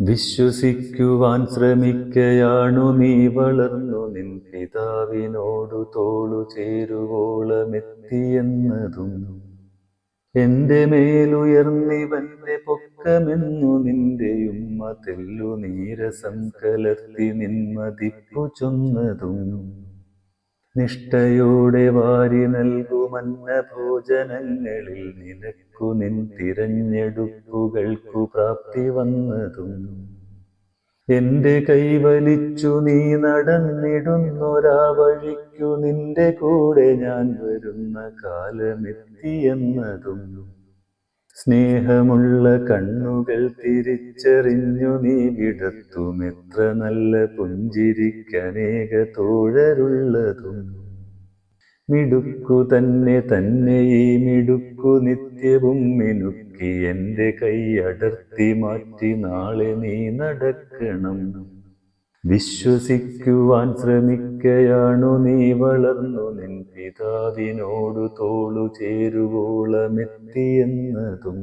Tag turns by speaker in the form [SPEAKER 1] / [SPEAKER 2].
[SPEAKER 1] വിശ്വസിക്കുവാൻ ശ്രമിക്കയാണു നീ വളർന്നു നിൻ പിതാവിനോടു തോളു ചേരുവോളമെത്തിയെന്നതും. എന്റെ മേലുയർന്നിവന്റെ പൊക്കമെന്നു നിന്റെ ഉമ്മ തെല്ലു നീരസം കലർത്തി നിന്മതിപ്പു ചൊന്നതും. നിഷ്ഠയോടെ വാരി നൽകുമന്ന ഭോജനങ്ങളിൽ നിനക്കു നിൻ തിരഞ്ഞെടുപ്പുകൾക്കു പ്രാപ്തി വന്നതും. എന്റെ കൈവലിച്ചു നീ നടന്നിടുന്നൊരാ വഴിക്കു നിന്റെ കൂടെ ഞാൻ വരുന്ന കാലമെത്തിയെന്നതും. സ്നേഹമുള്ള കണ്ണുകൾ തിരിച്ചറിഞ്ഞു നീ വിടത്തും എത്ര നല്ല പുഞ്ചിരിക്കനേക തോഴരുള്ളതും. മിടുക്കു തന്നെ തന്നെ ഈ മിടുക്കു നിത്യവും മിനുക്കി എന്റെ കൈയടർത്തി മാറ്റി നാളെ നീ നടക്കണം. വിശ്വസിക്കുവാൻ ശ്രമിക്കയാണു നീ വളർന്നു നിൻ പിതാവിനോടു തോളു ചേരുവോളമെത്തിയെന്നതും.